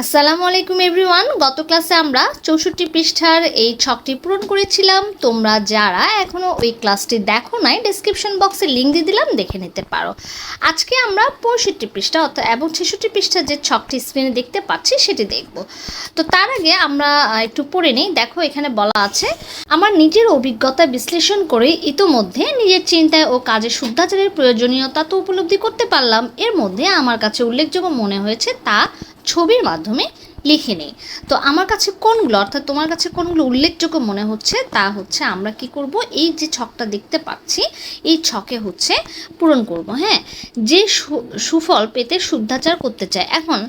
আসসালামু আলাইকুম এভরিওয়ান। গত ক্লাসে আমরা চৌষট্টি পৃষ্ঠার এই ছকটি পূরণ করেছিলাম। তোমরা যারা এখনও ওই ক্লাসটি দেখো নাই ডিসক্রিপশন বক্সে লিঙ্ক দিয়ে দিলাম, দেখে নিতে পারো। আজকে আমরা পঁয়ষট্টি পৃষ্ঠা অর্থাৎ এবং ছেষট্টি পৃষ্ঠার যে ছকটি স্ক্রিনে দেখতে পাচ্ছি, সেটি দেখব। তো তার আগে আমরা একটু পড়ে নিই। দেখো এখানে বলা আছে, আমার নিজের অভিজ্ঞতা বিশ্লেষণ করে ইতোমধ্যে নিজের চিন্তায় ও কাজে শুদ্ধাচারের প্রয়োজনীয়তা তো উপলব্ধি করতে পারলাম। এর মধ্যে আমার কাছে উল্লেখযোগ্য মনে হয়েছে তা ছবির মাধ্যমে লিখে নেই। তো আমার কাছে কোনগুলো, অর্থাৎ তোমার কাছে কোনগুলো উল্লেখযোগ্য মনে হচ্ছে, তা হচ্ছে আমরা কি করব, এই যে ছকটা দেখতে পাচ্ছি, এই ছকে হচ্ছে পূরণ করব হ্যাঁ? যে সুফল পেতে শুদ্ধাচার করতে চায়। এখন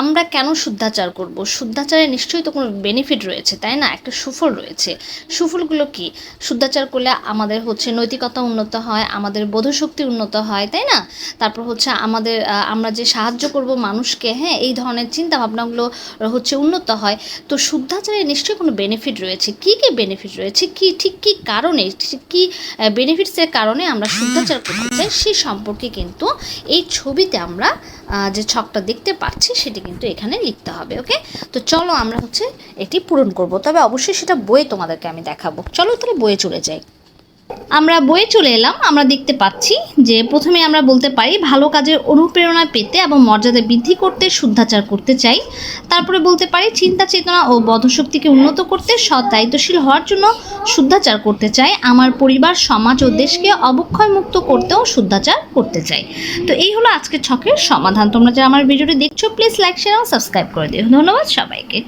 আমরা কেন শুদ্ধাচার করব? শুদ্ধাচারে নিশ্চয়ই তো কোনো বেনিফিট রয়েছে, তাই না? একটা সুফল রয়েছে। সুফলগুলো কি? শুদ্ধাচার করলে আমাদের হচ্ছে নৈতিকতা উন্নত হয়, আমাদের বোধশক্তি উন্নত হয়, তাই না? তারপর হচ্ছে আমাদের আমরা যে সাহায্য করব মানুষকে হ্যাঁ এই ধরনের চিন্তা ভাবনাগুলো হচ্ছে উন্নত হয়। তো শুদ্ধাচারে নিশ্চয়ই কোনো বেনিফিট রয়েছে। কি কি বেনিফিট রয়েছে? কি, ঠিক কি কারণে, ঠিক কি বেনিফিটসের কারণে আমরা শুদ্ধাচার করতে চাই সেই সম্পর্কে কিন্তু এই ছবিতে আমরা যে ছকটা দেখতে পাচ্ছি, সেটি কিন্তু এখানে লিখতে হবে ওকে তো চলো আমরা হচ্ছে এটি পূরণ করব। তবে অবশ্যই সেটা বইয়ে তোমাদেরকে আমি দেখাবো। চলো তাহলে বইয়ে চলে যাই। আমরা বইয়ে চলে এলাম, আমরা দেখতে পাচ্ছি যে প্রথমে আমরা বলতে পারি, ভালো কাজের অনুপ্রেরণা পেতে এবং মর্যাদা বৃদ্ধি করতে, শুদ্ধাচার করতে চাই। তারপরে বলতে পারি, চিন্তা, চেতনা ও বধশক্তিকে উন্নত করতে, সৎ, দায়িত্বশীল হওয়ার জন্য শুদ্ধাচার করতে চাই। আমার পরিবার, সমাজ ও দেশকে অবক্ষয় মুক্ত করতেও শুদ্ধাচার করতে চাই। তো এই হলো আজকের ছকের সমাধান। তোমরা যারা আমার ভিডিওটি দেখছ প্লিজ লাইক শেয়ার এবং সাবস্ক্রাইব করে দিও। ধন্যবাদ সবাইকে।